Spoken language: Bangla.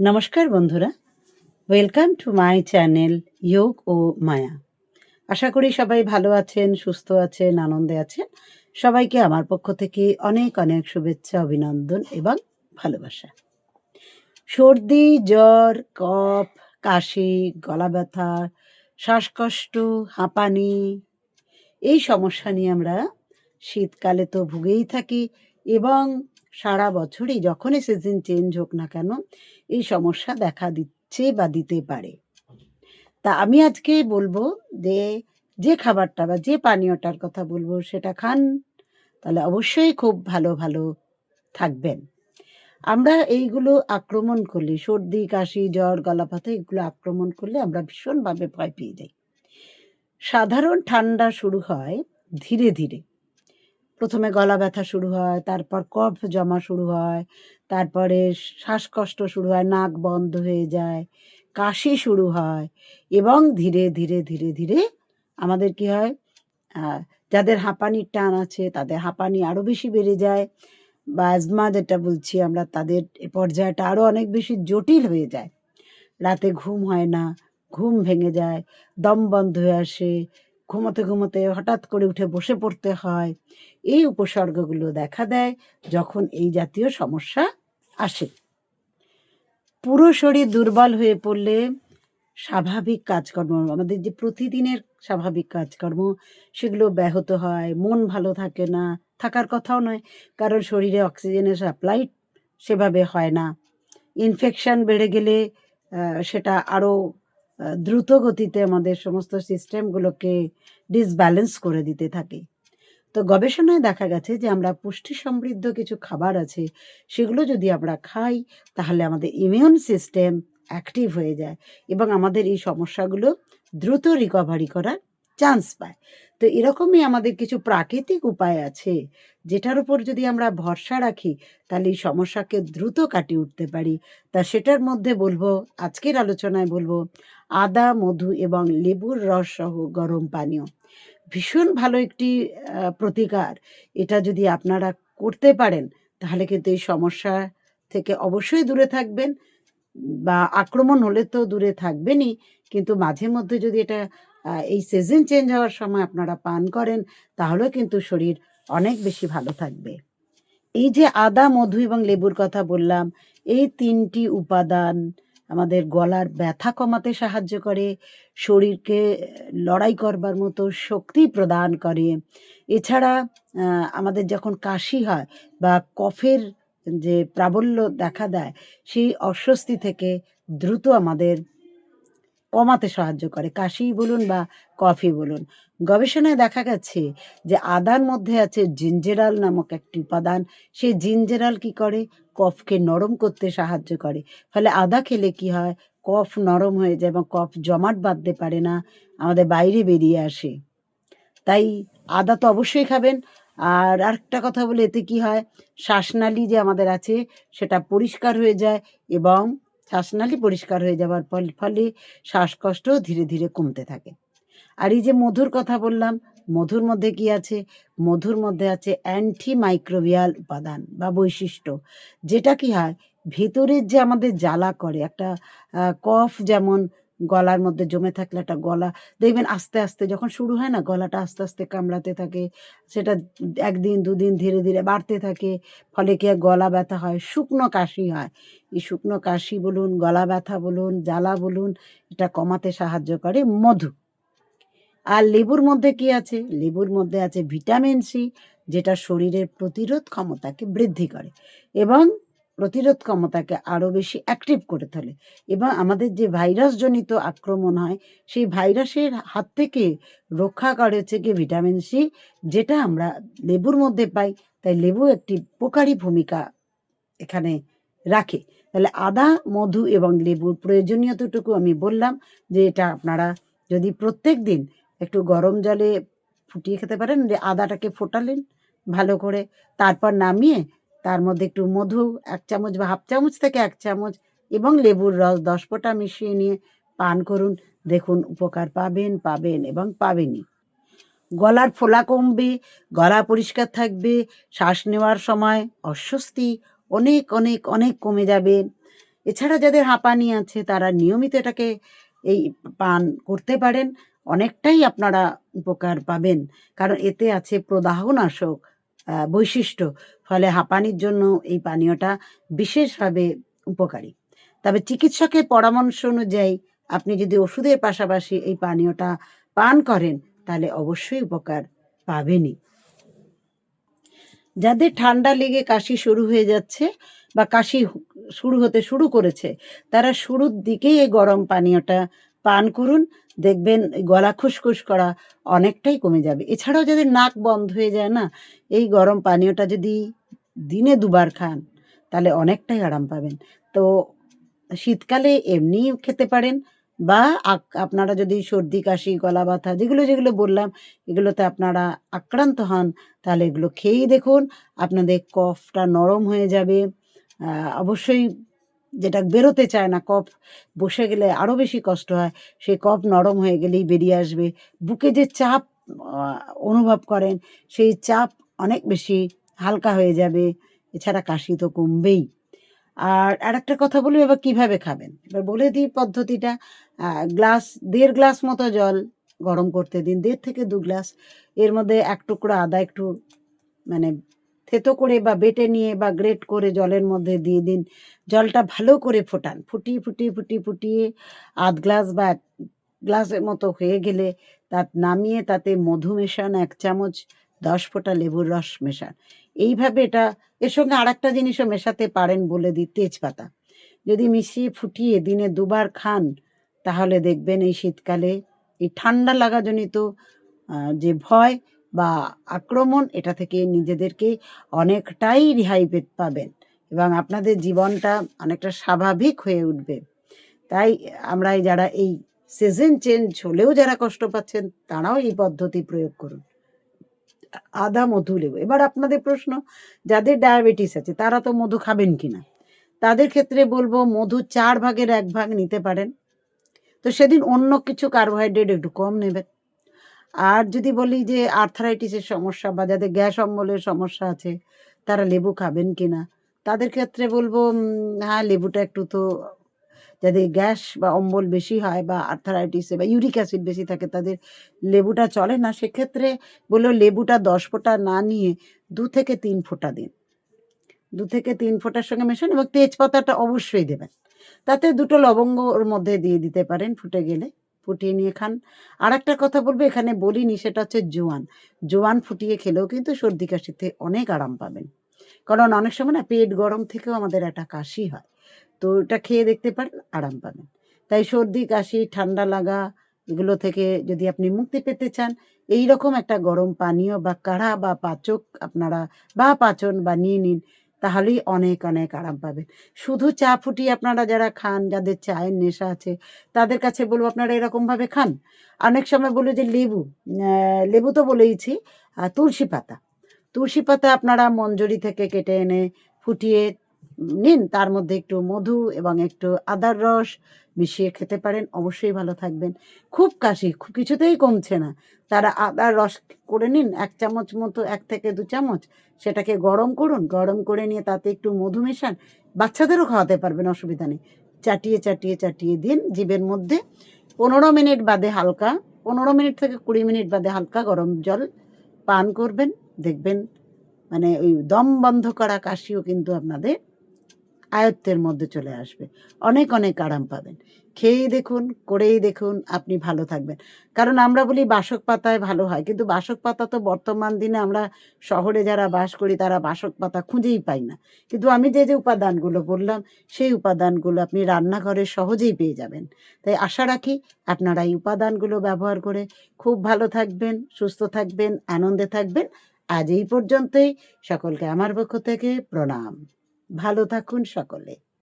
নমস্কার বন্ধুরা। ওয়েলকাম টু মাই চ্যানেল যোগ ও মায়া আশা করি সবাই ভালো আছেন, সুস্থ আছেন, আনন্দে আছেন। সবাইকে আমার পক্ষ থেকে অনেক অনেক শুভেচ্ছা, অভিনন্দন এবং ভালোবাসা। সর্দি, জ্বর, কফ, কাশি, গলা ব্যথা, শ্বাসকষ্ট, হাঁপানি, এই সমস্যা নিয়ে আমরা শীতকালে তো ভুগেই থাকি এবং সারা বছরই যখনই সিজন চেঞ্জ হোক না কেন, এই সমস্যা দেখা দিচ্ছে বা দিতে পারে। তা আমি আজকে বলব যে যে খাবারটা বা যে পানীয়টার কথা বলব সেটা খান, তাহলে অবশ্যই খুব ভালো ভালো থাকবেন। আমরা এইগুলো আক্রমণ করলে, সর্দি, কাশি, জ্বর গলা ব্যথা এগুলো আক্রমণ করলে আমরা ভীষণভাবে ভয় পেয়ে যাই। সাধারণ ঠান্ডা শুরু হয় ধীরে ধীরে। প্রথমে গলা ব্যথা শুরু হয়, তারপর কফ জমা শুরু হয়, তারপরে শ্বাসকষ্ট শুরু হয়, নাক বন্ধ হয়ে যায়, কাশি শুরু হয় এবং ধীরে ধীরে ধীরে ধীরে আমাদের কি হয় যাদের হাঁপানির টান আছে তাদের হাঁপানি আরও বেশি বেড়ে যায় বা অ্যাজমা যেটা বলছি আমরা তাদের এ পর্যায়টা আরও অনেক বেশি জটিল হয়ে যায়। রাতে ঘুম হয় না, ঘুম ভেঙে যায়, দম বন্ধ হয়ে আসে, ঘুমোতে ঘুমোতে হঠাৎ করে উঠে বসে পড়তে হয় এই উপসর্গগুলো দেখা দেয় যখন এই জাতীয় সমস্যা আসে। পুরো শরীর দুর্বল হয়ে পড়লে স্বাভাবিক কাজকর্ম, আমাদের যে প্রতিদিনের স্বাভাবিক কাজকর্ম, সেগুলো ব্যাহত হয়, মন ভালো থাকে না, থাকার কথাও নয়, কারণ শরীরে অক্সিজেনের সাপ্লাই সেভাবে হয় না। ইনফেকশন বেড়ে গেলে সেটা আরও দ্রুত গতিতে আমাদের সমস্ত সিস্টেমগুলোকে ডিসব্যালেন্স করে দিতে থাকে। তো গবেষণায় দেখা গেছে যে আমরা পুষ্টি সমৃদ্ধ কিছু খাবার আছে, সেগুলো যদি আমরা খাই, তাহলে আমাদের ইমিউন সিস্টেম অ্যাক্টিভ হয়ে যায় এবং আমাদের এই সমস্যাগুলো দ্রুত রিকভারি করার চান্স পায়। তো এরকমই আমাদের কিছু প্রাকৃতিক উপায় আছে, যেটার উপর যদি আমরা ভরসা রাখি, তাহলে এই সমস্যাকে দ্রুত কাটিয়ে উঠতে পারি। তা সেটার মধ্যে বলব, আজকের আলোচনায় বলব, আদা, মধু এবং লেবুর রস সহ গরম পানীয়। ভীষণ ভালো একটি প্রতিকার। এটা যদি আপনারা করতে পারেন, তাহলে কিন্তু এই সমস্যা থেকে অবশ্যই দূরে থাকবেন বা আক্রমণ হলে তো দূরে থাকবেনই। কিন্তু মাঝে মধ্যে যদি এটা এই সিজন চেঞ্জ হওয়ার সময় আপনারা পান করেন, তাহলেও কিন্তু শরীর অনেক বেশি ভালো থাকবে। এই যে আদা, মধু এবং লেবুর কথা বললাম, এই তিনটি উপাদান আমাদের গলার ব্যথা কমাতে সাহায্য করে, শরীরকে লড়াই করবার মতো শক্তি প্রদান করে। এছাড়া আমাদের যখন কাশি হয় বা কফের যে প্রাবল্য দেখা দেয়, সেই অস্বস্তি থেকে দ্রুত আমাদের কমাতে সাহায্য করে। কাশি বলুন বা কফি বলুন। গবেষণায় দেখা গেছে যে আদার মধ্যে আছে জিঞ্জেরাল নামক একটি উপাদান। সেই জিঞ্জেরাল কি করে? কফকে নরম করতে সাহায্য করে। ফলে আদা খেলে কি হয়? কফ নরম হয়ে যায় এবং কফ জমাট বাঁধতে পারে না। আমাদের বাইরে বেরিয়ে আসে। তাই আদা তো অবশ্যই খাবেন। আর আরেকটা কথা বলে, এতে কি হয়? শ্বাসনালী যে আমাদের আছে, সেটা পরিষ্কার হয়ে যায় এবং শ্বাসনালী পরিষ্কার হয়ে যাওয়ার ফল, ফলে শ্বাসকষ্ট ধীরে ধীরে কমতে থাকে। আর এই যে মধুর কথা বললাম, মধুর মধ্যে কি আছে? মধুর মধ্যে আছে অ্যান্টি মাইক্রোবিয়াল উপাদান বা বৈশিষ্ট্য, যেটা কি হয়? ভেতরের যে আমাদের জ্বালা করে, একটা কফ যেমন গলার মধ্যে জমে থাকলে একটা গলা, দেখবেন আস্তে আস্তে যখন শুরু হয় না, গলাটা আস্তে আস্তে কামড়াতে থাকে, সেটা একদিন দুদিন ধীরে ধীরে বাড়তে থাকে, ফলে কি গলা ব্যথা হয়, শুকনো কাশি হয়। এই শুকনো কাশি বলুন, গলা ব্যথা বলুন, জ্বালা বলুন, এটা কমাতে সাহায্য করে মধু। আর লেবুর মধ্যে কি আছে? লেবুর মধ্যে আছে ভিটামিন সি, যেটা শরীরের প্রতিরোধ ক্ষমতাকে বৃদ্ধি করে এবং প্রতিরোধ ক্ষমতাকে আরও বেশি অ্যাক্টিভ করে তোলে। এবং আমাদের যে ভাইরাসজনিত আক্রমণ হয়, সেই ভাইরাসের হাত থেকে রক্ষা করে হচ্ছে কি ভিটামিন সি যেটা আমরা লেবুর মধ্যে পাই, তাই লেবু একটি উপকারী ভূমিকা এখানে রাখে। তাহলে আদা, মধু এবং লেবুর প্রয়োজনীয়তটুকু আমি বললাম যে এটা আপনারা যদি প্রত্যেক দিন একটু গরম জলে ফুটিয়ে খেতে পারেন, যে আদাটাকে ফোটালেন ভালো করে, তারপর নামিয়ে তার মধ্যে একটু মধু, এক চামচ বা হাফ চামচ থেকে এক চামচ এবং লেবুর রস দশ ফোঁটা মিশিয়ে নিয়ে পান করুন। দেখুন উপকার পাবেন পাবেন এবং পাবেনই। গলার ফোলা কমবে, গলা পরিষ্কার থাকবে, শ্বাস নেওয়ার সময় অস্বস্তি অনেক অনেক অনেক কমে যাবে। এছাড়া যাদের হাঁপানি আছে তারা নিয়মিত এটাকে এই পান করতে পারেন। অনেকটাই আপনারা উপকার পাবেন। কারণ এতে আছে প্রদাহনাশক। বৈশিষ্ট্য। ফলে হাঁপানির জন্য এই পানীয়টা বিশেষভাবে উপকারী। তবে চিকিৎসকের পরামর্শ অনুযায়ী আপনি যদি ওষুধের পাশাপাশি এই পানীয়টা পান করেন, তাহলে অবশ্যই উপকার পাবেনই। যাদের ঠান্ডা লেগে কাশি শুরু হয়ে যাচ্ছে বা কাশি শুরু হতে শুরু করেছে, তারা শুরুর দিকেই এই গরম পানীয়টা পান করুন, দেখবেন গলা খুসখুস করা অনেকটাই কমে যাবে। এছাড়াও যাদের নাক বন্ধ হয়ে যায় না, এই গরম পানীয়টা যদি দিনে দুবার খান, তাহলে অনেকটাই আরাম পাবেন। তো শীতকালে এমনিই খেতে পারেন বা আপনারা যদি সর্দি, কাশি, গলা ব্যথা যেগুলো যেগুলো বললাম, এগুলোতে আপনারা আক্রান্ত হন, তাহলে এগুলো খেয়েই দেখুন, আপনাদের কফটা নরম হয়ে যাবে। অবশ্যই যেটা বেরোতে চায় না, কফ বসে গেলে আরও বেশি কষ্ট হয়, সেই কফ নরম হয়ে গেলেই বেরিয়ে আসবে। বুকে যে চাপ অনুভব করেন, সেই চাপ অনেক বেশি হালকা হয়ে যাবে, এছাড়া কাশি তো কমবেই। আর আর একটা কথা বলি, এবার কীভাবে খাবেন? এবার বলে দিই পদ্ধতিটা গ্লাস, দেড় গ্লাস মতো জল গরম করতে দিন, দেড় থেকে দু গ্লাস। এর মধ্যে এক টুকরো আদা একটু মানে থেতো করে বা বেটে নিয়ে বা গ্রেট করে জলের মধ্যে দিয়ে দিন। জলটা ভালো করে ফোটান। ফুটিয়ে ফুটিয়ে ফুটিয়ে ফুটিয়ে আধ গ্লাস বা গ্লাসের মতো হয়ে গেলে তা নামিয়ে তাতে মধু মেশান, এক চামচ দশ ফোঁটা লেবুর রস মেশান। এইভাবে এটা, এর সঙ্গে আর একটা জিনিসও মেশাতে পারেন বলে দিই, তেজপাতা। যদি মিশিয়ে ফুটিয়ে দিনে দুবার খান, তাহলে দেখবেন এই শীতকালে এই ঠান্ডা লাগাজনিত যে ভয় বা আক্রমণ, এটা থেকে নিজেদেরকে অনেকটাই রেহাই পাবেন এবং আপনাদের জীবনটা অনেকটা স্বাভাবিক হয়ে উঠবে। তাই আমরা যারা এই সিজন চেঞ্জ হলেও যারা কষ্ট পাচ্ছেন, তারাও এই পদ্ধতি প্রয়োগ করুন। আদা, মধু, লেবু। এবার আপনাদের প্রশ্ন, যাদের ডায়াবেটিস আছে, তারা তো মধু খাবেন কি না তাদের ক্ষেত্রে বলব, মধু চার ভাগের এক ভাগ নিতে পারেন। তো সেদিন অন্য কিছু কার্বোহাইড্রেট একটু কম নেবেন। আর যদি বলি যে আর্থারাইটিসের সমস্যা বা যাদের গ্যাস অম্বলের সমস্যা আছে, তারা লেবু খাবেন কিনা? তাদের ক্ষেত্রে বলব হ্যাঁ লেবুটা একটু তো যাদের গ্যাস বা অম্বল বেশি হয় বা আর্থারাইটিসে বা ইউরিক অ্যাসিড বেশি থাকে, তাদের লেবুটা চলে না। সেক্ষেত্রে বলল লেবুটা দশ ফোঁটা না নিয়ে দু থেকে তিন ফোঁটা দিন। দু থেকে তিন ফোঁটার সঙ্গে মেশান এবং তেজপাতাটা অবশ্যই দেবেন। তাতে দুটো লবঙ্গ ওর মধ্যে দিয়ে দিতে পারেন ফুটে গেলে। ফুটিয়ে নিয়ে খান। আর একটা কথা বলব, এখানে বলিনি, সেটা হচ্ছে জোয়ান। জোয়ান ফুটিয়ে খেলেও কিন্তু সর্দি কাশিতে অনেক আরাম পাবেন। কারণ অনেক সময় না পেট গরম থেকেও আমাদের একটা কাশি হয়। তো ওটা খেয়ে দেখতে পারেন, আরাম পাবেন। তাই সর্দি কাশি, ঠান্ডা লাগা, এগুলো থেকে যদি আপনি মুক্তি পেতে চান এই রকম একটা গরম পানীয় বা কাড়া বা পাচক আপনারা বা পাচন বা নিয়ে নিন তাহলেই অনেক অনেক আরাম পাবেন। শুধু চা ফুটিয়ে আপনারা যারা খান, যাদের চায়ের নেশা আছে, তাদের কাছে বলব আপনারা এরকমভাবে খান। অনেক সময় বলে যে লেবু লেবু তো বলেইছি তুলসী পাতা। তুলসী পাতা আপনারা মঞ্জুরি থেকে কেটে এনে ফুটিয়ে নিন, তার মধ্যে একটু মধু এবং একটু আদার রস মিশিয়ে খেতে পারেন, অবশ্যই ভালো থাকবেন। খুব কাশি কিছুতেই কমছে না। তারা আদার রস করে নিন, এক চামচ মতো, এক থেকে দু চামচ। সেটাকে গরম করুন, গরম করে নিয়ে তাতে একটু মধু মেশান। বাচ্চাদেরও খাওয়াতে পারবেন, অসুবিধা নেই। চাটিয়ে চাটিয়ে চাটিয়ে দিন জিভের মধ্যে। পনেরো মিনিট বাদে হালকা, পনেরো মিনিট থেকে কুড়ি মিনিট বাদে হালকা গরম জল পান করবেন। দেখবেন মানে ওই দম বন্ধ করা কাশিও কিন্তু আপনাদের আয়ত্তের মধ্যে চলে আসবে। অনেক অনেক আরাম পাবেন। খেয়েই দেখুন, করেই দেখুন, আপনি ভালো থাকবেন। কারণ আমরা বলি বাসক পাতায় ভালো হয়, কিন্তু বাসক পাতা তো বর্তমান দিনে আমরা শহরে যারা বাস করি, তারা বাসক পাতা খুঁজেই পাই না। কিন্তু আমি যে যে উপাদানগুলো বললাম, সেই উপাদানগুলো আপনি রান্নাঘরে সহজেই পেয়ে যাবেন। তাই আশা রাখি আপনারা এই উপাদানগুলো ব্যবহার করে খুব ভালো থাকবেন, সুস্থ থাকবেন, আনন্দে থাকবেন। আজ এই পর্যন্তই। সকলকে আমার পক্ষ থেকে প্রণাম। ভালো থাকুন সকলে।